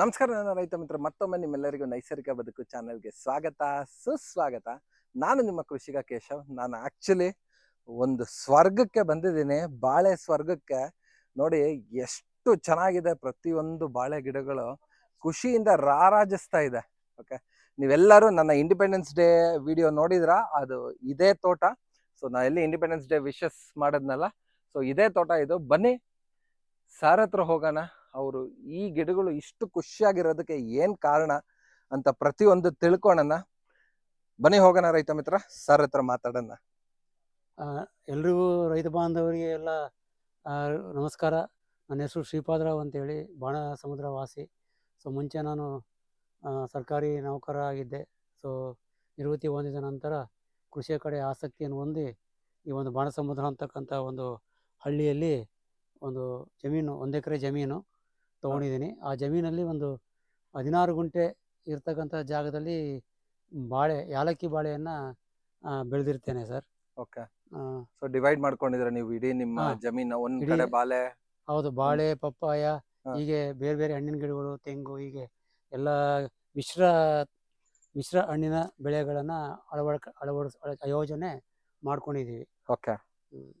ನಮಸ್ಕಾರ ನನ್ನ ರೈತ ಮಿತ್ರ, ಮತ್ತೊಮ್ಮೆ ನಿಮ್ಮೆಲ್ಲರಿಗೂ ನೈಸರ್ಗಿಕ ಬದುಕು ಚಾನೆಲ್ಗೆ ಸ್ವಾಗತ, ಸುಸ್ವಾಗತ. ನಾನು ನಿಮ್ಮ ಕೃಷಿಕ ಕೇಶವ್. ನಾನು ಆಕ್ಚುಲಿ ಒಂದು ಸ್ವರ್ಗಕ್ಕೆ ಬಂದಿದ್ದೀನಿ. ಬಾಳೆ ಸ್ವರ್ಗಕ್ಕೆ. ನೋಡಿ, ಎಷ್ಟು ಚೆನ್ನಾಗಿದೆ ಪ್ರತಿಯೊಂದು ಬಾಳೆ ಗಿಡಗಳು. ಖುಷಿಯಿಂದ ರಾರಾಜಿಸ್ತಾ ಇದೆ. ಓಕೆ ನೀವೆಲ್ಲರೂ ನನ್ನ ಇಂಡಿಪೆಂಡೆನ್ಸ್ ಡೇ ವಿಡಿಯೋ ನೋಡಿದ್ರ? ಅದು ಇದೇ ತೋಟ. ಸೊ ನಾ ಎಲ್ಲಿ ಇಂಡಿಪೆಂಡೆನ್ಸ್ ಡೇ ವಿಶಸ್ ಮಾಡಿದ್ನಲ್ಲ? ಸೊ ಇದೇ ತೋಟ ಇದು. ಬನ್ನಿ, ಸಾರ್ ಹತ್ರ ಹೋಗೋಣ. ಅವರು ಈ ಗಿಡಗಳು ಇಷ್ಟು ಖುಷಿಯಾಗಿರೋದಕ್ಕೆ ಏನು ಕಾರಣ ಅಂತ ಪ್ರತಿಯೊಂದು ತಿಳ್ಕೊಳ್ಳೋಣ ಬನ್ನಿ ಹೋಗೋಣ ರೈತ ಮಿತ್ರ, ಸರ್ ಹತ್ರ ಮಾತಾಡೋಣ. ಎಲ್ರಿಗೂ ರೈತ ಬಾಂಧವರಿಗೆ ಎಲ್ಲ ನಮಸ್ಕಾರ. ನನ್ನ ಹೆಸರು ಶ್ರೀಪಾದರಾವ್ ಅಂತೇಳಿ ಬಾಣ ಸಮುದ್ರ ವಾಸಿ. ಸೊ ಮುಂಚೆ ನಾನು ಸರ್ಕಾರಿ ನೌಕರ ಆಗಿದ್ದೆ ಸೊ ನಿವೃತ್ತಿ ಹೊಂದಿದ ನಂತರ ಕೃಷಿಯ ಕಡೆ ಆಸಕ್ತಿಯನ್ನು ಹೊಂದಿ ಈ ಒಂದು ಬಾಣ ಸಮುದ್ರ ಅಂತಕ್ಕಂಥ ಒಂದು ಹಳ್ಳಿಯಲ್ಲಿ ಒಂದು ಜಮೀನು, ಒಂದು ಎಕರೆ ಜಮೀನು ತೊಗೊಂಡಿದ್ದೀನಿ. ಆ ಜಮೀನಲ್ಲಿ ಒಂದು ಹದಿನಾರು ಗುಂಟೆ ಇರ್ತಕ್ಕಂಥ ಜಾಗದಲ್ಲಿ ಬಾಳೆ ಯಾಲಕ್ಕಿ ಬಾಳೆಯನ್ನು ಬೆಳೆದಿರ್ತೇನೆ ಸರ್. ಓಕೆ. ಸೊ ಡಿವೈಡ್ ಮಾಡ್ಕೊಂಡಿದ್ರೆ ನೀವು ಇಡೀ ನಿಮ್ಮ ಹಾ. ಜಮೀನ ಒಂದ್ ಇಡೀ- ಕಡೆ ಬಾಳೆ? ಹೌದು ಬಾಳೆ ಪಪ್ಪಾಯ ಹಾ. ಹೀಗೆ ಬೇರೆ ಬೇರೆ ಹಣ್ಣಿನ ಗಿಡಗಳು ತೆಂಗು ಹೀಗೆ ಎಲ್ಲ ಮಿಶ್ರ ಮಿಶ್ರ ಹಣ್ಣಿನ ಬೆಳೆಗಳನ್ನ ಅಳವಡಿಕ ಅಳವಡಿಸ್ ಆಯೋಜನೆ ಯೋಜನೆ ಮಾಡ್ಕೊಂಡಿದ್ದೀವಿ. ಓಕೆ. ಹ್ಮ್.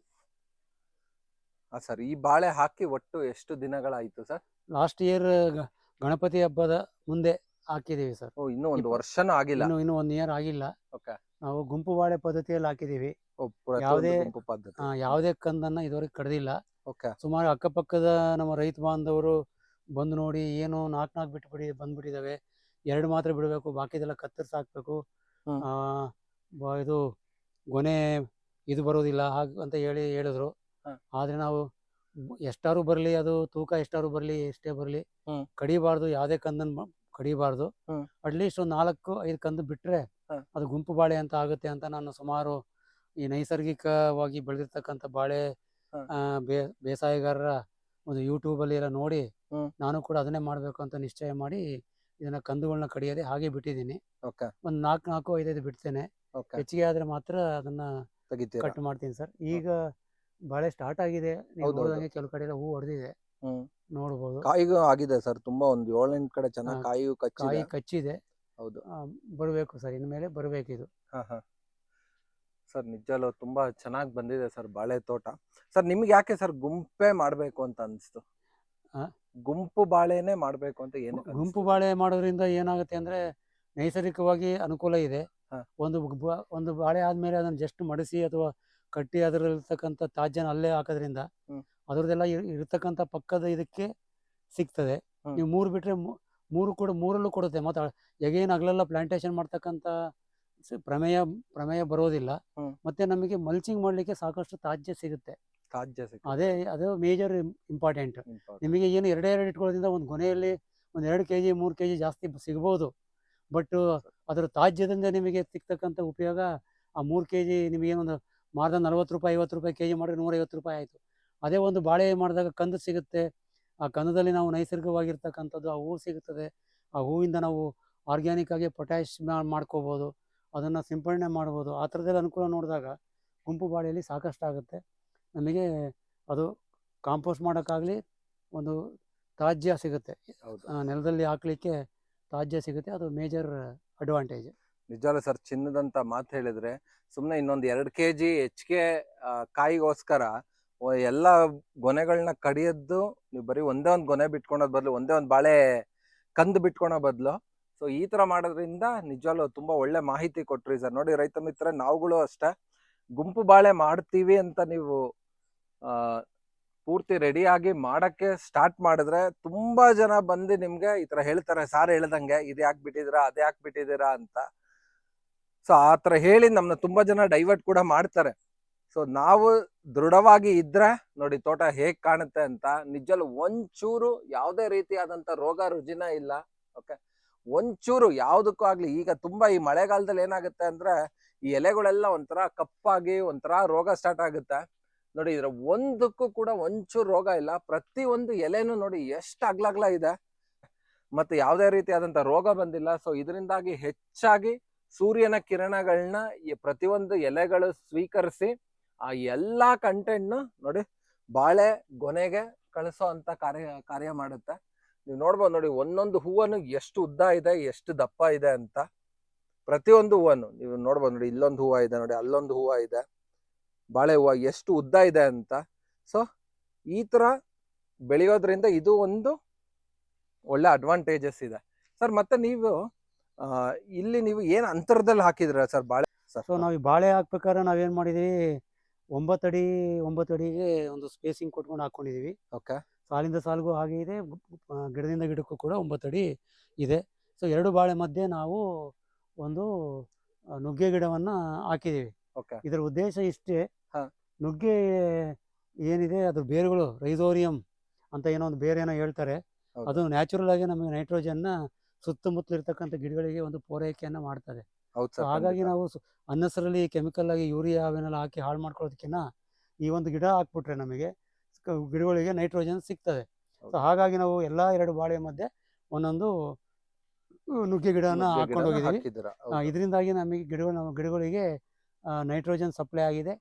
ಸರ್ ಈ ಬಾಳೆ ಹಾಕಿ ಒಟ್ಟು ಎಷ್ಟು ದಿನಗಳಾಯ್ತು ಸರ್? ಲಾಸ್ಟ್ ಇಯರ್ ಗಣಪತಿ ಹಬ್ಬದ ಮುಂದೆ ಹಾಕಿದೀವಿ ಸರ್. ಓ ಇನ್ನೂ ಒಂದು ವರ್ಷ ವರ್ಷನೂ ಆಗಿಲ್ಲ. ಇನ್ನು ಇನ್ನು ಒಂದು ಇಯರ್ ಆಗಿಲ್ಲ. ಓಕೆ. ನಾವು ಗುಂಪು ಬಾಳೆ ಪದ್ಧತಿಯಲ್ಲಿ ಹಾಕಿದೀವಿ ಓ, ಪ್ರತಿಯೊಂದು ಯಾವುದೇ- ಗುಂಪು ಪದ್ಧತಿ. ಆ, ಯಾವುದೇ ಕಂದನ್ನ ಇದುವರೆಗೆ ಕಡ್ದಿಲ್ಲ. ಓಕೆ. ಸುಮಾರು ಅಕ್ಕಪಕ್ಕದ ನಮ್ಮ ರೈತ ಬಾಂಧವರು ಬಂದು ನೋಡಿ ಏನು ನಾಲ್ಕು ನಾಲ್ಕು ಬಿಟ್ಟು ಬಿಡಿ ಬಂದ್ಬಿಟ್ಟಿದ್ದಾವೆ ಎರಡು ಮಾತ್ರ ಬಿಡಬೇಕು ಬಾಕಿದೆಲ್ಲ ಕತ್ತರಿಸಿ ಹಾಕ್ಬೇಕು. ಹ್ಮ್. ಆ, ಬ- ಇದು ಗೊನೆ ಇದು ಬರೋದಿಲ್ಲ ಹಾಗೆ ಅಂತ ಹೇಳಿ ಹೇಳಿದ್ರು. ಆದ್ರೆ ಆದರೆ ನಾವು ಎಷ್ಟಾರು ಬರಲಿ ಅದು ತೂಕ ಎಷ್ಟಾರು ಬರಲಿ ಎಷ್ಟೇ ಬರಲಿ ಹ್ಮ್. ಕಡಿಬಾರ್ದು ಯಾವ್ದೇ ಕಂದನ್ ಕಡಿಬಾರ್ದು ಹ್ಮ್. ಅಟ್ಲೀಸ್ಟ್ ಒಂದು ನಾಲ್ಕು ಐದು ಕಂದು ಬಿಟ್ರೆ ಹ. ಅದು ಗುಂಪು ಬಾಳೆ ಅಂತ ಆಗುತ್ತೆ ಅಂತ ನಾನು ಸುಮಾರು ಈ ನೈಸರ್ಗಿಕವಾಗಿ ಬೆಳೆದಿರ್ತಕ್ಕಂಥ ಬಾಳೆ ಹ. ಆ, ಬೇ ಬೇಸಾಯಗಾರರ ಒಂದು ಯೂಟ್ಯೂಬಲ್ಲಿ ಎಲ್ಲ ನೋಡಿ ಹ್ಮ್. ನಾನು ಕೂಡ ಅದನ್ನೇ ಮಾಡಬೇಕು ಅಂತ ನಿಶ್ಚಯ ಮಾಡಿ ಇದನ್ನ ಕಂದುಗಳನ್ನ ಕಡಿಯದೆ ಹಾಗೆ ಬಿಟ್ಟಿದ್ದೀನಿ ಓಕೆ ಒಂದು ನಾಲ್ಕು ನಾಲ್ಕು ಐದೈದು ಬಿಡ್ತೇನೆ ಓಕೆ ಹೆಚ್ಚಿಗೆ ಆದ್ರೆ ಮಾತ್ರ ಅದನ್ನ ತೆಗಿತೀರಾ ಕಟ್ ಮಾಡ್ತೀನಿ ಸರ್ ಈಗ ಬಾಳೆ ಸ್ಟಾರ್ಟ್ ಆಗಿದೆ. ನೀವು ಹೌದು, ಹೌದು. ನೋಡಿದಂಗೆ ಕೆಲವು ಕಡೆ ಎಲ್ಲ ಹೂ ಹೊಡೆದಿದೆ ಹ್ಮ್. ನೋಡ್ಬೋದು. ಕಾಯಿಗೂ ಆಗಿದೆ ಸರ್ ತುಂಬಾ ಒಂದು ಏಳೆಂಟು ಕಡೆ ಚೆನ್ನಾಗಿ ಹಾ, ಕಾಯಿಯೂ ಕಾಯಿ ಕಚ್ಚಿದೆ. ಹೌದು. ಹೌದು ಬರಬೇಕು ಸರ್ ಇನ್ಮೇಲೆ ಬರಬೇಕಿದು. ಹಾ ಹಾ. ಸರ್ ನಿಜಲ್ಲೂ ತುಂಬಾ ಚೆನ್ನಾಗಿ ಬಂದಿದೆ ಸರ್ ಬಾಳೆ ತೋಟ. ಸರ್ ನಿಮ್ಗೆ ಯಾಕೆ ಸರ್ ಗುಂಪೇ ಮಾಡ್ಬೇಕು ಅಂತ ಅನ್ಸ್ತು? ಆ? ಗುಂಪು ಬಾಳೆನೆ ಮಾಡ್ಬೇಕು ಅಂತ ಏನು ಗುಂಪು ಬಾಳೆ ಮಾಡೋದ್ರಿಂದ ಏನಾಗುತ್ತೆ ಅಂದ್ರೆ ನೈಸರ್ಗಿಕವಾಗಿ ಅನುಕೂಲ ಇದೆ. ಹಾ. ಒಂದು ಬ- ಒಂದು ಬಾಳೆ ಆದ್ಮೇಲೆ ಅದನ್ನ ಜಸ್ಟ್ ಮಡಿಸಿ ಅಥವಾ ಕಟ್ಟಿ ಅದರಲ್ಲಿರ್ತಕ್ಕಂಥ ತಾಜ್ಯನ ಅಲ್ಲೇ ಹಾಕೋದ್ರಿಂದ ಹ್ಮ್. ಇರ್- ಇರ್ತಕ್ಕಂಥ ಪಕ್ಕದ ಇದಕ್ಕೆ ಸಿಗ್ತದೆ ಹ್ಮ್. ನೀವು ಮೂರು ಬಿಟ್ರೆ ಮೂ- ಮೂರು ಕೂಡ ಮೂರಲ್ಲೂ ಕೊಡುತ್ತೆ ಮತ್ತೆ ಎಗೇನ್ ಹಗಲೆಲ್ಲ ಪ್ಲಾಂಟೇಶನ್ ಮಾಡ್ತಕ್ಕಂಥ ಸ- ಪ್ರಮೇಯ ಪ್ರಮೇಯ ಬರೋದಿಲ್ಲ ಹ್ಮ್. ಮತ್ತೆ ನಮಗೆ ಮಲ್ಚಿಂಗ್ ಮಾಡಲಿಕ್ಕೆ ಸಾಕಷ್ಟು ತಾಜ್ಯ ಸಿಗುತ್ತೆ ತಾಜ್ಯ ಸಿಕ್ಕಿದೆ. ಅದೇ ಅದು ಮೇಜರ್ ಇಂಪಾರ್ಟೆಂಟ್ Important. ನಿಮಗೆ ಏನು ಎರಡೇ ಎರಡು ಇಟ್ಕೊಳ್ಳೋದ್ರಿಂದ ಒಂದು ಕೊನೆಯಲ್ಲಿ ಒಂದು ಎರಡು ಕೆ ಜಿ ಮೂರು ಕೆ ಜಿ ಜಾಸ್ತಿ ಬ- ಸಿಗ್ಬೋದು ಬಟ್ ಅದರ ತಾಜ್ಯದಿಂದ ನಿಮಗೆ ಸಿಗ್ತಕ್ಕಂಥ ಉಪಯೋಗ ಆ ಮೂರು ಕೆ ಜಿ ನಿಮಗೇನೊಂದು ಮಾರ್ದ ನಲ್ವತ್ತು ರೂಪಾಯಿ ಐವತ್ತು ರೂಪಾಯಿ ಕೆ ಜಿ ಮಾಡಿದ್ರೆ ನೂರೈವತ್ತು ರೂಪಾಯಿ ಆಯಿತು. ಅದೇ ಒಂದು ಬಾಳೆ ಮಾಡಿದಾಗ ಕಂದು ಸಿಗುತ್ತೆ. ಆ ಕಂದದಲ್ಲಿ ನಾವು ನೈಸರ್ಗಿಕವಾಗಿರ್ತಕ್ಕಂಥದ್ದು ಆ ಹೂವು ಸಿಗುತ್ತದೆ. ಆ ಹೂವಿಂದ ನಾವು ಆರ್ಗ್ಯಾನಿಕ್ ಆಗಿ ಪೊಟ್ಯಾಶ್ ಮಾಡ್ಕೋಬೋದು. ಅದನ್ನು ಸಿಂಪಡಣೆ ಮಾಡ್ಬೋದು. ಆ ಥರದಲ್ಲಿ ಅನುಕೂಲ ನೋಡಿದಾಗ ಗುಂಪು ಬಾಳೆಯಲ್ಲಿ ಸಾಕಷ್ಟು ಆಗುತ್ತೆ ನಮಗೆ ಅದು ಕಾಂಪೋಸ್ಟ್ ಮಾಡೋಕ್ಕಾಗಲಿ ಒಂದು ತಾಜ್ಯ ಸಿಗುತ್ತೆ. ನೆಲದಲ್ಲಿ ಹಾಕ್ಲಿಕ್ಕೆ ತಾಜ್ಯ ಸಿಗುತ್ತೆ. ಅದು ಮೇಜರ್ ಅಡ್ವಾಂಟೇಜ್ ನಿಜವಲ್ಲ ಸರ್, ಚಿನ್ನದಂತ ಮಾತು ಹೇಳಿದ್ರೆ ಸುಮ್ಮನೆ ಇನ್ನೊಂದು ಎರಡು ಕೆ ಜಿ ಹೆಚ್ಚಿಗೆ ಕಾಯಿಗೋಸ್ಕರ ಎಲ್ಲ ಗೊನೆಗಳನ್ನ ಕಡಿಯದ್ದು ನೀವು ಬರೀ ಒಂದೇ ಒಂದು ಗೊನೆ ಬಿಟ್ಕೊಳೋದ್ ಬದಲು, ಒಂದೇ ಒಂದು ಬಾಳೆ ಕಂದು ಬಿಟ್ಕೊಳೋ ಬದಲು. ಸೊ, ಈ ತರ ಮಾಡೋದ್ರಿಂದ ನಿಜವಾಗ್ಲು ತುಂಬಾ ಒಳ್ಳೆ ಮಾಹಿತಿ ಕೊಟ್ರಿ ಸರ್. ನೋಡಿ ರೈತ ಮಿತ್ರ ನಾವುಗಳು ಅಷ್ಟೇ. ಗುಂಪು ಬಾಳೆ ಮಾಡ್ತೀವಿ ಅಂತ ನೀವು ಪೂರ್ತಿ ರೆಡಿಯಾಗಿ ಮಾಡಕ್ಕೆ ಸ್ಟಾರ್ಟ್ ಮಾಡಿದ್ರೆ ತುಂಬಾ ಜನ ಬಂದು ನಿಮ್ಗೆ ಈ ತರ ಹೇಳ್ತಾರೆ. ಸಾರ್ ಹೇಳ್ದಂಗೆ ಇದು ಯಾಕೆ ಬಿಟ್ಟಿದ್ದೀರಾ ಅದೇ ಯಾಕೆ ಬಿಟ್ಟಿದ್ದೀರಾ ಅಂತ. ಸೊ ಆ ಥರ ಹೇಳಿ ನಮ್ಮನ್ನ ತುಂಬಾ ಜನ ಡೈವರ್ಟ್ ಕೂಡ ಮಾಡ್ತಾರೆ. ಸೊ ನಾವು ದೃಢವಾಗಿ ಇದ್ರೆ, ನೋಡಿ ತೋಟ ಹೇಗೆ ಕಾಣುತ್ತೆ ಅಂತ, ನಿಜಲ್ಲೂ ಒಂಚೂರು ಯಾವುದೇ ರೀತಿಯಾದಂತ ರೋಗ ರುಜಿನ ಇಲ್ಲ ಓಕೆ ಒಂಚೂರು ಯಾವುದಕ್ಕೂ ಆಗಲಿ, ಈಗ ತುಂಬಾ ಈ ಮಳೆಗಾಲದಲ್ಲಿ ಏನಾಗುತ್ತೆ ಅಂದ್ರೆ, ಈ ಎಲೆಗಳೆಲ್ಲ ಒಂಥರ ಕಪ್ಪಾಗಿ, ಒಂಥರ ರೋಗ ಸ್ಟಾರ್ಟ್ ಆಗುತ್ತೆ. ನೋಡಿ, ಇದರ ಒಂದಕ್ಕೂ ಕೂಡ ಒಂಚೂರು ರೋಗ ಇಲ್ಲ. ಪ್ರತಿ ಒಂದು ಎಲೆನೂ ನೋಡಿ ಎಷ್ಟು ಅಗ್ಲಗ್ಲ ಇದೆ. ಮತ್ತೆ ಯಾವುದೇ ರೀತಿಯಾದಂತ ರೋಗ ಬಂದಿಲ್ಲ. ಸೊ ಇದರಿಂದಾಗಿ ಹೆಚ್ಚಾಗಿ ಸೂರ್ಯನ ಕಿರಣಗಳನ್ನ ಪ್ರತಿಯೊಂದು ಎಲೆಗಳು ಸ್ವೀಕರಿಸಿ ಆ ಎಲ್ಲಾ ಕಂಟೆಂಟ್ ನೋಡಿ ಬಾಳೆ ಗೊನೆಗೆ ಕಳಿಸೋ ಅಂತ ಕಾರ್ಯ ಕಾರ್ಯ ಮಾಡುತ್ತೆ. ನೀವು ನೋಡ್ಬೋದು ನೋಡಿ ಒಂದೊಂದು ಹೂವನ್ನು ಎಷ್ಟು ಉದ್ದ ಇದೆ, ಎಷ್ಟು ದಪ್ಪ ಇದೆ ಅಂತ. ಪ್ರತಿಯೊಂದು ಹೂವನ್ನು ನೀವು ನೋಡ್ಬೋದು ನೋಡಿ ಇಲ್ಲೊಂದು ಹೂವು ಇದೆ ನೋಡಿ, ಅಲ್ಲೊಂದು ಹೂವು ಇದೆ. ಬಾಳೆ ಹೂವು ಎಷ್ಟು ಉದ್ದ ಇದೆ ಅಂತ. ಸೊ ಈ ತರ ಬೆಳೆಯೋದ್ರಿಂದ ಇದು ಒಂದು ಒಳ್ಳೆ ಅಡ್ವಾಂಟೇಜಸ್ ಇದೆ. ಸರ್ ಮತ್ತೆ ನೀವು ಇಲ್ಲಿ ನೀವು ಏನು ಅಂತರದಲ್ಲಿ ಹಾಕಿದ್ರ ಸರ್ ಬಾಳೆ? ಸರ್. ಸೊ ನಾವು ಈ ಬಾಳೆ ಹಾಕ್ಬೇಕಾದ್ರೆ ನಾವೇನು ಮಾಡಿದೀವಿ? ಒಂಬತ್ತು ಅಡಿ ಒಂಬತ್ತು ಅಡಿಗೆ ಒಂದು ಸ್ಪೇಸಿಂಗ್ ಕೊಟ್ಕೊಂಡು ಹಾಕೊಂಡಿದೀವಿ. ಓಕೆ ಸಾಲಿಂದ ಸಾಲಿಗೂ ಹಾಗೆ ಇದೆ ಆ, ಗಿಡದಿಂದ ಗಿಡಕ್ಕೂ ಕೂಡ ಒಂಬತ್ತು ಅಡಿ ಇದೆ. ಸೊ ಎರಡು ಬಾಳೆ ಮಧ್ಯೆ ನಾವು ಒಂದು ಆ, ನುಗ್ಗೆ ಗಿಡವನ್ನ ಹಾಕಿದೀವಿ. ಓಕೆ ಇದರ ಉದ್ದೇಶ ಇಷ್ಟೇ. ಹಾ. ನುಗ್ಗೆ ಏನಿದೆ ಅದ್ರ ಬೇರುಗಳು ರೈಸೋರಿಯಂ ಅಂತ ಏನೋ ಒಂದು ಬೇರೆ ಏನೋ ಹೇಳ್ತಾರೆ. ಹೌದು. ಅದು ನ್ಯಾಚುರಲ್ ಆಗಿ ನಮಗೆ ನೈಟ್ರೋಜನ್ನ ಸುತ್ತಮುತ್ತಲು ಇರ್ತಕ್ಕಂಥ ಗಿಡಗಳಿಗೆ ಒಂದು ಪೂರೈಕೆಯನ್ನು ಮಾಡ್ತದೆ. ಹೌದು ಸರ್ ಹಾಗಾಗಿ ನಾವು ಅನ್ನಸರಲ್ಲಿ ಕೆಮಿಕಲ್ ಆಗಿ ಯೂರಿಯಾ ಅವನ್ನೆಲ್ಲ ಹಾಕಿ ಹಾಳು ಮಾಡ್ಕೊಳ್ಳೋದಕ್ಕಿಂತ ಈ ಒಂದು ಗಿಡ ಹಾಕ್ಬಿಟ್ರೆ ನಮಗೆ ಗಿಡಗಳಿಗೆ ನೈಟ್ರೋಜನ್ ಸಿಗ್ತದೆ. ಸೊ ಹಾಗಾಗಿ ನಾವು ಎಲ್ಲ ಎರಡು ಬಾಳೆ ಮಧ್ಯೆ ಒಂದೊಂದು ನುಗ್ಗೆ ಗಿಡನ ಹಾಕೊಂಡು ಹೋಗಿದ್ದೀವಿ ಇದರಿಂದಾಗಿ ನಮಗೆ ಗಿಡಗಳು ನಮ್ಮ ಗಿಡಗಳಿಗೆ ನೈಟ್ರೋಜನ್ ಸಪ್ಲೈ ಆಗಿದೆ.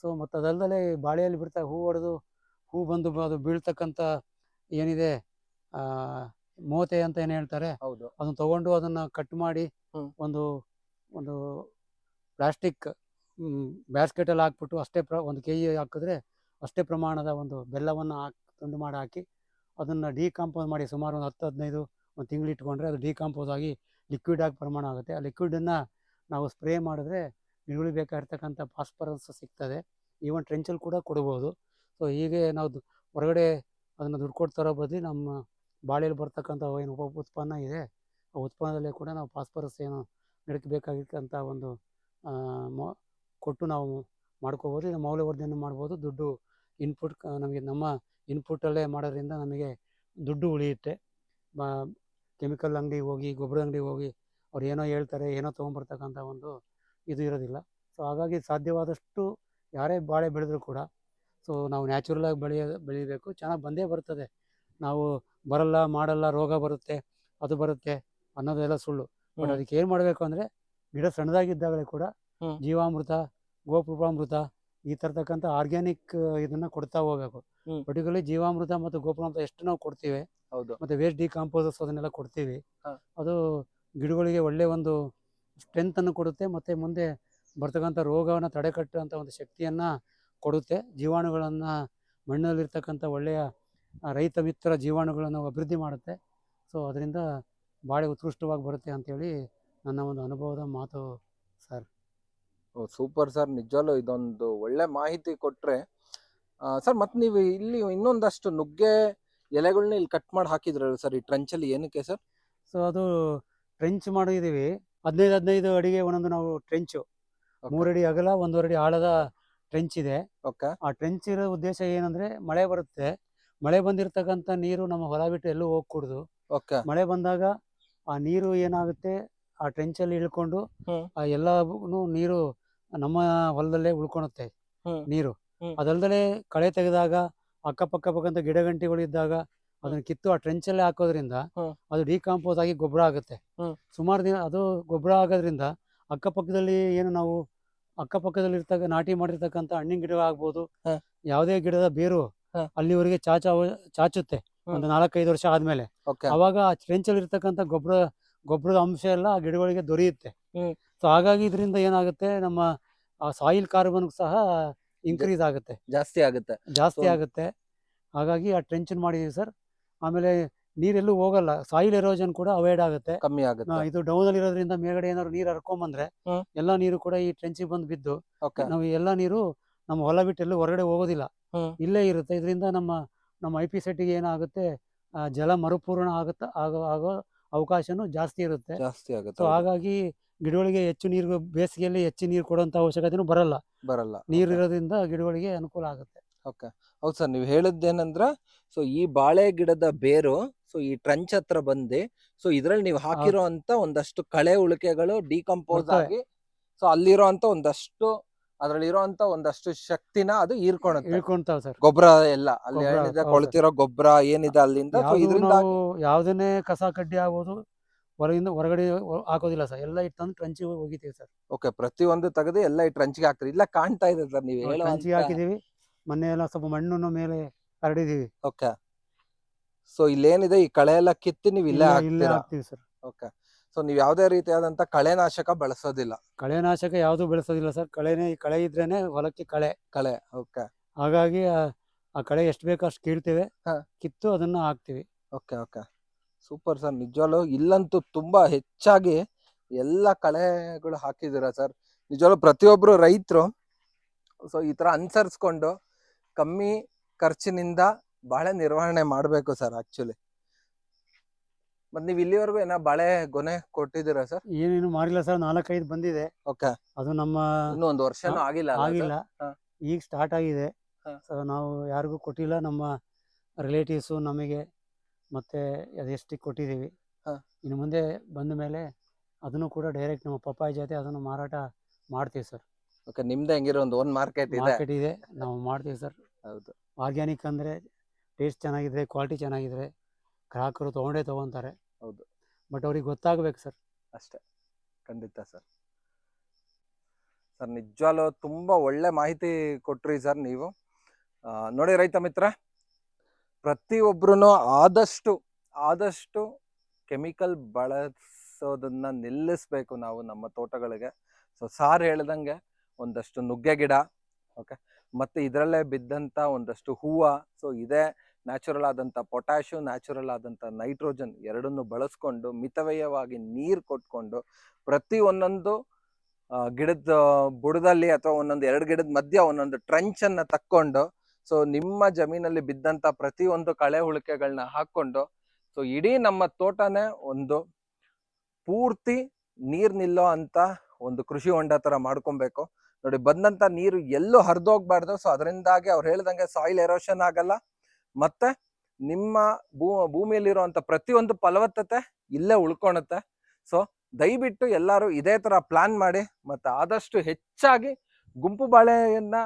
ಸೊ ಮತ್ತು ಅದಲ್ಲದೆ ಬಾಳೆಯಲ್ಲಿ ಬಿಡ್ತಾ ಹೂ ಹೊಡೆದು ಹೂ ಬಂದು ಅದು ಬೀಳ್ತಕ್ಕಂಥ ಏನಿದೆ ಆ, ಮೋತೆ ಅಂತ ಏನು ಹೇಳ್ತಾರೆ? ಹೌದು. ಅದನ್ನ ತಗೊಂಡು ಅದನ್ನ ಕಟ್ ಮಾಡಿ ಹ್ಮ್. ಒಂದು ಒಂದು ಪ್ಲಾಸ್ಟಿಕ್ ಬ್ಯಾಸ್ಕೆಟಲ್ಲಿ ಹಾಕ್ಬಿಟ್ಟು ಅಷ್ಟೇ ಪ್ರ ಒಂದು ಕೆ ಜಿ ಹಾಕಿದ್ರೆ ಅಷ್ಟೇ ಪ್ರಮಾಣದ ಒಂದು ಬೆಲ್ಲವನ್ನು ಹಾಕಿ ತುಂಡು ಮಾಡಿ ಹಾಕಿ ಅದನ್ನ ಡಿಕಾಂಪೋಸ್ ಮಾಡಿ ಸುಮಾರು ಒಂದು ಹತ್ತು ಹದಿನೈದು ಒಂದು ತಿಂಗಳು ಇಟ್ಕೊಂಡ್ರೆ ಅದು ಡಿಕಾಂಪೋಸ್ ಆಗಿ ಲಿಕ್ವಿಡ್ ಆಗಿ ಪ್ರಮಾಣ ಆಗುತ್ತೆ. ಆ ಲಿಕ್ವಿಡನ್ನು ನಾವು ಸ್ಪ್ರೇ ಮಾಡಿದ್ರೆ ಗಿಡಗಳಿಗೆ ಬೇಕಾಗಿರ್ತಕ್ಕಂಥ ಫಾಸ್ಫರಸ್ ಸಿಗ್ತದೆ. ಈವನ್ ಟ್ರೆಂಚಲ್ಲಿ ಕೂಡ ಕೊಡ್ಬೋದು. ಸೊ ಹೀಗೆ ನಾವು ದು- ಹೊರಗಡೆ ಅದನ್ನು ದುಡ್ಡು ಕೊಟ್ಟು ತರೋ ಬದಲು ನಮ್ಮ ಬಾಳೆಯಲ್ಲಿ ಬರ್ತಕ್ಕಂಥ ಏನು ಉಪ ಉತ್ಪನ್ನ ಇದೆ, ಆ ಉತ್ಪನ್ನದಲ್ಲೇ ಕೂಡ ನಾವು ಫಾಸ್ಫರಸ್ ಏನು ಗಿಡಕ್ಕೆ ಒಂದು ಮ, ಕೊಟ್ಟು ನಾವು ಮಾಡ್ಕೋಬೋದು. ಇದು ಮೌಲ್ಯವರ್ಧನೆ ಮಾಡ್ಬೋದು. ದುಡ್ಡು ಇನ್ಪುಟ್ ನಮಗೆ ನಮ್ಮ ಇನ್ಪುಟಲ್ಲೇ ಮಾಡೋದ್ರಿಂದ ನಮಗೆ ದುಡ್ಡು ಉಳಿಯುತ್ತೆ. ಕೆಮಿಕಲ್ ಅಂಗಡಿ ಹೋಗಿ, ಗೊಬ್ಬರ ಅಂಗಡಿ ಹೋಗಿ ಅವ್ರು ಏನೋ ಹೇಳ್ತಾರೆ, ಏನೋ ತೊಗೊಂಬರ್ತಕ್ಕಂಥ ಒಂದು ಇದು ಇರೋದಿಲ್ಲ. ಸೊ ಹಾಗಾಗಿ ಸಾಧ್ಯವಾದಷ್ಟು ಯಾರೇ ಬಾಳೆ ಬೆಳೆದರೂ ಕೂಡ ಸೊ ನಾವು ನ್ಯಾಚುರಲ್ ಆಗಿ ಬೆಳೆಯ, ಬೆಳಿಬೇಕು. ಚೆನ್ನಾಗಿ ಬಂದೇ ಬರ್ತದೆ. ನಾವು ಬರಲ್ಲ ಮಾಡಲ್ಲ ರೋಗ ಬರುತ್ತೆ ಅದು ಬರುತ್ತೆ ಅನ್ನೋದೆಲ್ಲ ಸುಳ್ಳು. ಬಟ್ ಅದಕ್ಕೆ ಏನು ಮಾಡಬೇಕು ಅಂದರೆ ಗಿಡ ಸಣ್ಣದಾಗಿದ್ದಾಗಲೇ ಕೂಡ ಜೀವಾಮೃತ ಗೋಪೃಪಾಮೃತ ಈ ತರತಕ್ಕಂತ ಆರ್ಗ್ಯಾನಿಕ್ ಇದನ್ನ ಕೊಡ್ತಾ ಹೋಗ್ಬೇಕು. ಪರ್ಟಿಕ್ಯುಲರ್ ಜೀವಾಮೃತ ಮತ್ತು ಗೋಪುರಾಮೃತ ಎಷ್ಟು ನಾವು ಕೊಡ್ತೀವಿ ಹೌದು. ಮತ್ತು ವೇಸ್ಟ್ ಡಿಕಾಂಪೋಸಸ್ ಅದನ್ನೆಲ್ಲ ಕೊಡ್ತೀವಿ ಅದು ಗಿಡಗಳಿಗೆ ಒಳ್ಳೆ ಒಂದು ಸ್ಟ್ರೆಂತನ್ನು ಕೊಡುತ್ತೆ ಮತ್ತೆ ಮುಂದೆ ಬರ್ತಕ್ಕಂಥ ರೋಗವನ್ನು ತಡೆಗಟ್ಟುವಂಥ ಒಂದು ಶಕ್ತಿಯನ್ನು ಕೊಡುತ್ತೆ ಜೀವಾಣುಗಳನ್ನು ಮಣ್ಣಲ್ಲಿರ್ತಕ್ಕಂಥ ಒಳ್ಳೆಯ ರೈತ ಮಿತ್ರ ಜೀವಾಣುಗಳನ್ನು ಅಭಿವೃದ್ಧಿ ಮಾಡುತ್ತೆ. ಸೊ ಅದರಿಂದ ಭಾಳ ಉತ್ಕೃಷ್ಟವಾಗಿ ಬರುತ್ತೆ ಅಂತೇಳಿ ನನ್ನ ಒಂದು ಅನುಭವದ ಮಾತು ಸರ್. Super sir. ನಿಜವಲ್ಲೂ ಇದೊಂದು ಒಳ್ಳೆ ಮಾಹಿತಿ ಕೊಟ್ಟರೆ ಸರ್ ಮತ್ತು ನೀವು ಇಲ್ಲಿ ಇನ್ನೊಂದಷ್ಟು ನುಗ್ಗೆ ಎಲೆಗಳನ್ನ ಇಲ್ಲಿ ಕಟ್ ಮಾಡಿ ಹಾಕಿದ್ರಲ್ಲ ಸರ್ ಈ ಟ್ರೆಂಚಲ್ಲಿ ಅಲ್ಲಿ ಏನಕ್ಕೆ ಸರ್? ಸೊ ಅದು ಟ್ರೆಂಚ್ ಮಾಡಿದ್ದೀವಿ ಹದಿನೈದು ಹದಿನೈದು ಅಡಿಗೆ ಒಂದೊಂದು ನಾವು ಟ್ರೆಂಚು ಮೂರಡಿ ಅಡಿ ಅಗಲ ಒಂದೂವರೆ ಅಡಿ ಆಳದ ಟ್ರೆಂಚ್ ಇದೆ. ಓಕೆ ಆ ಟ್ರೆಂಚ್ ಇರೋ ಉದ್ದೇಶ ಏನಂದ್ರೆ ಮಳೆ ಬರುತ್ತೆ. ಮಳೆ ಬಂದಿರತಕ್ಕಂತ ನೀರು ನಮ್ಮ ಹೊಲ ಬಿಟ್ಟು ಎಲ್ಲೂ ಹೋಗ್ಕೂಡ್ದು ಓಕೆ ಮಳೆ ಬಂದಾಗ ಆ ನೀರು ಏನಾಗುತ್ತೆ ಆ ಟ್ರೆಂಚಲ್ಲಿ ಇಳ್ಕೊಂಡು ಆ ಎಲ್ಲನೂ ನೀರು ನಮ್ಮ ಹೊಲದಲ್ಲೇ ಉಳ್ಕೊಳುತ್ತೆ ನೀರು. ಅದಲ್ದಲೆ ಕಳೆ ತೆಗೆದಾಗ ಅಕ್ಕಪಕ್ಕ ಪಕ್ಕಂತ ಗಿಡಗಂಟಿಗಳು ಇದ್ದಾಗ ಅದನ್ನ ಕಿತ್ತು ಆ ಟ್ರೆಂಚಲ್ಲೇ ಹಾಕೋದ್ರಿಂದ ಹ್ಮ್. ಅದು ಡಿಕಾಂಪೋಸ್ ಆಗಿ ಗೊಬ್ಬರ ಆಗುತ್ತೆ. ಸುಮಾರು ದಿನ ಅದು ಗೊಬ್ಬರ ಆಗೋದ್ರಿಂದ ಅಕ್ಕಪಕ್ಕದಲ್ಲಿ ಏನು ನಾವು ಅಕ್ಕಪಕ್ಕದಲ್ಲಿ ಇರ್ತಕ್ಕ ನಾಟಿ ಮಾಡಿರ್ತಕ್ಕಂಥ ಹಣ್ಣಿನ ಗಿಡ ಆಗ್ಬೋದು ಯಾವುದೇ ಗಿಡದ ಬೇರು. ಅಲ್ಲಿವರೆಗೆ ಚಾಚ ಚಾಚುತ್ತೆ. ಒಂದು ನಾಲ್ಕೈದು ವರ್ಷ ಆದ್ಮೇಲೆ. ಅವಾಗ ಆ ಟ್ರೆಂಚಲ್ಲಿ ಇರ್ತಕ್ಕಂಥ ಗೊಬ್ಬರ ಗೊಬ್ಬರದ ಅಂಶ ಎಲ್ಲ ಆ ಗಿಡಗಳಿಗೆ ದೊರೆಯುತ್ತೆ. ಸೊ ಹಾಗಾಗಿ ಇದರಿಂದ ಏನಾಗುತ್ತೆ ನಮ್ಮ ಸಾಯಿಲ್ ಕಾರ್ಬನ್ ಸಹ ಇನ್ಕ್ರೀಸ್ ಆಗುತ್ತೆ. ಜಾಸ್ತಿ ಆಗುತ್ತೆ. ಜಾಸ್ತಿ ಆಗುತ್ತೆ. ಹಾಗಾಗಿ ಆ ಟ್ರೆಂಚನ್ ಮಾಡಿದೀವಿ ಸರ್. ಆಮೇಲೆ ನೀರೆಲ್ಲೂ ಹೋಗಲ್ಲ. ಸಾಯಿಲ್ ಎರೋಜನ್ ಕೂಡ ಅವಾಯ್ಡ್ ಆಗುತ್ತೆ. ಕಮ್ಮಿ ಆಗುತ್ತೆ. ಇದು ಡೌನ್ ಅಲ್ಲಿ ಇರೋದ್ರಿಂದ ಮೇಲ್ಗಡೆ ಏನಾದ್ರು ನೀರು ಹರ್ಕೊಂಬಂದ್ರೆ. ಎಲ್ಲಾ ನೀರು ಕೂಡ ಈ ಟ್ರೆಂಚಿಗೆ ಬಂದು ಬಿದ್ದು ನಾವು ಎಲ್ಲಾ ನೀರು ನಮ್ಮ ಹೊಲ ಬಿಟ್ಟು ಎಲ್ಲೂ ಹೊರಗಡೆ ಹೋಗೋದಿಲ್ಲ. ಇಲ್ಲೇ ಇರುತ್ತೆ. ಇದರಿಂದ ನಮ್ಮ ನಮ್ಮ ಐ ಪಿ ಸೆಟ್ಗೆ ಏನಾಗುತ್ತೆ ಜಲ ಮರುಪೂರಣ ಆಗುತ್ತ ಆಗೋ ಆಗೋ ಅವಕಾಶನೂ ಜಾಸ್ತಿ ಇರುತ್ತೆ. ಜಾಸ್ತಿ ಆಗುತ್ತೆ ಸೊ ಹಾಗಾಗಿ ಗಿಡಗಳಿಗೆ ಹೆಚ್ಚು ನೀರು ಬೇಸಿಗೆಯಲ್ಲಿ ಹೆಚ್ಚು ನೀರು ಕೊಡುವಂತ ಅವಶ್ಯಕತೆನೂ ಬರಲ್ಲ. ಬರಲ್ಲ. ನೀರು ಇರೋದ್ರಿಂದ ಗಿಡಗಳಿಗೆ ಅನುಕೂಲ ಆಗುತ್ತೆ. ಓಕೆ. ಹೌದು ಸರ್ ನೀವು ಹೇಳಿದ್ದೇನಂದ್ರೆ ಸೊ ಈ ಬಾಳೆ ಗಿಡದ ಬೇರು ಸೊ ಈ ಟ್ರಂಚ್ ಹತ್ರ ಬಂದು ಸೊ ಇದ್ರಲ್ಲಿ ನೀವು ಹಾಕಿರೋ ಅಂತ ಒಂದಷ್ಟು ಕಳೆ ಉಳಿಕೆಗಳು ಡಿಕಂಪೋಸ್ ಆಗಿ ಸೊ ಅಲ್ಲಿರೋ ಅಂತ ಒಂದಷ್ಟು ಅದ್ರಲ್ಲಿ ಇರೋಂತ ಒಂದಷ್ಟು ಶಕ್ತಿನ ಅದು ಹೀರ್ಕೊಳುತ್ತೆ ಇಳ್ಕೊಂತಾವ್ ಸರ್. ಗೊಬ್ಬರ ಎಲ್ಲ ಅಲ್ಲಿ ಗೊಬ್ರ, ಏನಿದೆ ಹೌದು. ಕೊಳ್ತಿರೋ ಗೊಬ್ಬರ ಏನಿದೆ ಅಲ್ಲಿಂದ ಇದರಿಂದ ನಾವು ಯಾವ್ದನ್ನೇ ಕಸ ಕಡ್ಡಿ ಆಗೋದು ಹೊರಗಿಂದ ಹೊರಗಡೆ ಹೊ- ಹಾಕೋದಿಲ್ಲ ಸರ್. ಎಲ್ಲ ಇಟ್ಟಂದು ಟ್ರಂಚಿಗೆ ಹೋಗಿತೀವಿ ಸರ್. ಓಕೆ ಪ್ರತಿಯೊಂದು ತೆಗೆದು ಎಲ್ಲ ಈ ಟ್ರಂಚಿಗೆ ಹಾಕ್ತಾರೆ. ಇಲ್ಲ ಕಾಣ್ತಾ ಇದೆ ಸರ್ ನೀವು ಹೇಳೋ ಟ್ರಂಚಿಗೆ ಹಾಕಿದೀವಿ ಮೊನ್ನೆ ಎಲ್ಲ ಸ್ವಲ್ಪ ಮಣ್ಣು ಮೇಲೆ ಹರಡಿದೀವಿ ಓಕೆ ಸೊ ಇಲ್ಲೇನಿದೆ ಈ ಕಳೆ ಎಲ್ಲ ಕಿತ್ತಿ ನೀವು ಇಲ್ಲೇ ಇಲ್ಲ- ಇಲ್ಲೇ ಹಾಕ್ತೀರಾ? ಹಾಕ್ತೀವಿ ಸರ್. ಓಕೆ ಸೊ ನೀವು ಯಾವುದೇ ರೀತಿಯಾದಂತ ಕಳೆನಾಶಕ ಬಳಸೋದಿಲ್ಲ. ಕಳೆನಾಶಕ ಯಾವುದು ಬೆಳೆಸೋದಿಲ್ಲ ಸರ್. ಕಳೆನೇ ಕಳೆ ಇದ್ರೇನೆ ಹೊಲಕ್ಕೆ ಕಳೆ. ಕಳೆ ಓಕೆ. ಹಾಗಾಗಿ ಆ- ಆ ಕಳೆ ಎಷ್ಟು ಬೇಕೋ ಅಷ್ಟು ಕೀಳ್ತೇವೆ. ಹಾ. ಕಿತ್ತು ಅದನ್ನ ಹಾಕ್ತಿವಿ. Okay okay. Super sir. ನಿಜವಾಗ್ಲೂ ಇಲ್ಲಂತೂ ತುಂಬಾ ಹೆಚ್ಚಾಗಿ ಎಲ್ಲ ಕಳೆಗಳು ಹಾಕಿದ್ದೀರಾ ಸರ್? ನಿಜವಾಗ್ಲೂ ಪ್ರತಿಯೊಬ್ರು ರೈತರು ಸೊ ಈ ತರ ಅನುಸರಿಸ್ಕೊಂಡು ಕಮ್ಮಿ ಖರ್ಚಿನಿಂದ ಬಾಳೆ ನಿರ್ವಹಣೆ ಮಾಡಬೇಕು ಸರ್ ಆಕ್ಚುಲಿ. ಮತ್ ನೀವು ಇಲ್ಲಿವರೆಗೂ ಏನ ಬಾಳೆ ಗೊನೆ ಕೊಟ್ಟಿದ್ದೀರಾ ಸರ್? ಏನೇನು ಮಾಡಿಲ್ಲ ಸರ್ ನಾಲ್ಕೈದು ಬಂದಿದೆ. ಓಕೆ. ಅದು ನಮ್ಮ ಇನ್ನೂ ಒಂದು ವರ್ಷನೂ ಆಗಿಲ್ಲ sir? ಆಗಿಲ್ಲ. ಹಾ. ಈಗ ಸ್ಟಾರ್ಟ್ ಆಗಿದೆ. ಹಾ. ಸೊ ನಾವು ಯಾರಿಗೂ ಕೊಟ್ಟಿಲ್ಲ ನಮ್ಮ ರಿಲೇಟಿವ್ಸು ನಮಗೆ ಮತ್ತೆ ಅದೆಷ್ಟಿಗೆ ಕೊಟ್ಟಿದ್ದೀವಿ. ಹಾ. ಇನ್ನು ಮುಂದೆ ಬಂದ ಮೇಲೆ ಅದನ್ನು ಕೂಡ ಡೈರೆಕ್ಟ್ ನಮ್ಮ ಪಪ್ಪಾಯಿ ಜೊತೆ ಅದನ್ನು ಮಾರಾಟ ಮಾಡ್ತೀವಿ ಸರ್. ಓಕೆ ನಿಮ್ದು ಹೆಂಗಿರೋ ಒಂದು ಓನ್ ಮಾರ್ಕೆಟ್ ಇದೆ. ಮಾರ್ಕೆಟ್ ಇದೆ ನಾವು ಮಾಡ್ತೀವಿ ಸರ್. ಹೌದು. ಆರ್ಗ್ಯಾನಿಕ್ ಅಂದರೆ ಟೇಸ್ಟ್ ಚೆನ್ನಾಗಿದ್ರೆ ಕ್ವಾಲಿಟಿ ಚೆನ್ನಾಗಿದ್ರೆ ಗ್ರಾಹಕರು ತೊಗೊಂಡೇ ತೊಗೊತಾರೆ ಹೌದು. ಬಟ್ ಅವ್ರಿಗೆ ಗೊತ್ತಾಗಬೇಕು ಸರ್. ಅಷ್ಟೇ. ಖಂಡಿತ ಸರ್. ಸರ್ ನಿಜವಾಗ್ಲೂ ತುಂಬ ಒಳ್ಳೆ ಮಾಹಿತಿ ಕೊಟ್ರಿ ಸರ್ ನೀವು. ಆ, ನೋಡಿ ರೈತ ಮಿತ್ರ ಪ್ರತಿಯೊಬ್ಬರೂ ಆದಷ್ಟು ಆದಷ್ಟು ಕೆಮಿಕಲ್ ಬಳಸೋದನ್ನ ನಿಲ್ಲಿಸ್ಬೇಕು ನಾವು ನಮ್ಮ ತೋಟಗಳಿಗೆ. ಸೊ ಸಾರ್ ಹೇಳ್ದಂಗೆ ಒಂದಷ್ಟು ನುಗ್ಗೆ ಗಿಡ ಓಕೆ ಮತ್ತೆ ಇದರಲ್ಲೇ ಬಿದ್ದಂತ ಒಂದಷ್ಟು ಹೂವು ಸೊ ಇದೇ ನ್ಯಾಚುರಲ್ ಆದಂಥ ಪೊಟ್ಯಾಶು ನ್ಯಾಚುರಲ್ ಆದಂಥ ನೈಟ್ರೋಜನ್ ಎರಡನ್ನು ಬಳಸ್ಕೊಂಡು ಮಿತವ್ಯಯವಾಗಿ ನೀರು ಕೊಟ್ಕೊಂಡು ಪ್ರತಿ ಒಂದೊಂದು ಗಿಡದ ಬುಡದಲ್ಲಿ ಅಥವಾ ಒಂದೊಂದು ಎರಡು ಗಿಡದ ಮಧ್ಯ ಒಂದೊಂದು ಟ್ರೆಂಚನ್ನು ತಕ್ಕೊಂಡು ಸೊ ನಿಮ್ಮ ಜಮೀನಲ್ಲಿ ಬಿದ್ದಂಥ ಪ್ರತಿಯೊಂದು ಕಳೆ ಹುಳಿಕೆಗಳನ್ನ ಹಾಕ್ಕೊಂಡು ಸೊ ಇಡೀ ನಮ್ಮ ತೋಟನೇ ಒಂದು ಪೂರ್ತಿ ನೀರು ನಿಲ್ಲೋ ಅಂತ ಒಂದು ಕೃಷಿ ಹೊಂಡ ಥರ ಮಾಡ್ಕೊಬೇಕು. ನೋಡಿ ಬಂದಂಥ ನೀರು ಎಲ್ಲೂ ಹರಿದೋಗ್ಬಾರ್ದು ಸೊ ಅದರಿಂದಾಗಿ ಅವ್ರು ಹೇಳ್ದಂಗೆ ಸಾಯಿಲ್ ಎರೋಷನ್ ಆಗಲ್ಲ. ಮತ್ತೆ ನಿಮ್ಮ ಭೂ ಭೂಮಿಯಲ್ಲಿರುವಂಥ ಪ್ರತಿಯೊಂದು ಫಲವತ್ತತೆ ಇಲ್ಲೇ ಉಳ್ಕೊಳುತ್ತೆ ಸೊ ದಯವಿಟ್ಟು ಎಲ್ಲರೂ ಇದೇ ತರ ಪ್ಲಾನ್ ಮಾಡಿ ಮತ್ತೆ ಆದಷ್ಟು ಹೆಚ್ಚಾಗಿ ಗುಂಪು ಬಾಳೆಯನ್ನ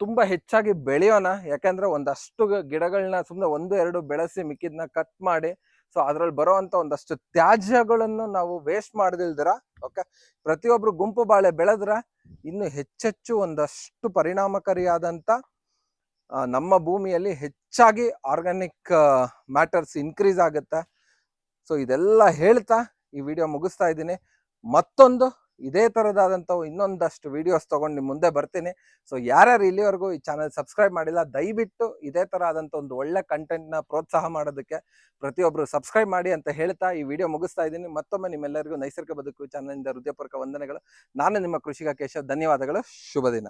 ತುಂಬ ಹೆಚ್ಚಾಗಿ ಬೆಳೆಯೋಣ. ಯಾಕಂದ್ರೆ ಒಂದಷ್ಟು ಗಿಡಗಳನ್ನ ಸುಮ್ಮನೆ ಒಂದು ಎರಡು ಬೆಳೆಸಿ ಮಿಕ್ಕಿದ್ನ ಕಟ್ ಮಾಡಿ ಸೊ ಅದ್ರಲ್ಲಿ ಬರುವಂತ ಒಂದಷ್ಟು ತ್ಯಾಜ್ಯಗಳನ್ನು ನಾವು ವೇಸ್ಟ್ ಮಾಡದಿಲ್ದಿರ ಓಕೆ ಪ್ರತಿಯೊಬ್ಬರು ಗುಂಪು ಬಾಳೆ ಬೆಳೆದ್ರೆ ಇನ್ನು ಹೆಚ್ಚೆಚ್ಚು ಒಂದಷ್ಟು ಪರಿಣಾಮಕಾರಿಯಾದಂತ ಆ, ನಮ್ಮ ಭೂಮಿಯಲ್ಲಿ ಹೆಚ್ಚಾಗಿ ಆರ್ಗ್ಯಾನಿಕ್ ಮ್ಯಾಟರ್ಸ್ ಇನ್ಕ್ರೀಸ್ ಆಗುತ್ತೆ. ಸೊ ಇದೆಲ್ಲ ಹೇಳ್ತಾ ಈ ವಿಡಿಯೋ ಮುಗಿಸ್ತಾ ಇದ್ದೀನಿ. ಮತ್ತೊಂದು ಇದೇ ಥರದಾದಂಥವು ಇನ್ನೊಂದಷ್ಟು ವಿಡಿಯೋಸ್ ತೊಗೊಂಡು ನಿಮ್ಮ ಮುಂದೆ ಬರ್ತೀನಿ. ಸೊ ಯಾರ್ಯಾರು ಇಲ್ಲಿವರೆಗೂ ಈ ಚಾನಲ್ ಸಬ್ಸ್ಕ್ರೈಬ್ ಮಾಡಿಲ್ಲ, ದಯವಿಟ್ಟು ಇದೇ ಥರ ಆದಂಥ ಒಂದು ಒಳ್ಳೆ ಕಂಟೆಂಟ್ನ ಪ್ರೋತ್ಸಾಹ ಮಾಡೋದಕ್ಕೆ ಪ್ರತಿಯೊಬ್ಬರು ಸಬ್ಸ್ಕ್ರೈಬ್ ಮಾಡಿ ಅಂತ ಹೇಳ್ತಾ ಈ ವಿಡಿಯೋ ಮುಗಿಸ್ತಾ ಇದ್ದೀನಿ. ಮತ್ತೊಮ್ಮೆ ನಿಮ್ಮೆಲ್ಲರಿಗೂ ನೈಸರ್ಗಿಕ ಬದುಕು ಚಾನಲ್ನಿಂದ ಹೃದಯಪೂರ್ವಕ ವಂದನೆಗಳು. ನಾನು ನಿಮ್ಮ ಕೃಷಿಕ ಕೇಶವ್. ಧನ್ಯವಾದಗಳು. ಶುಭ ದಿನ.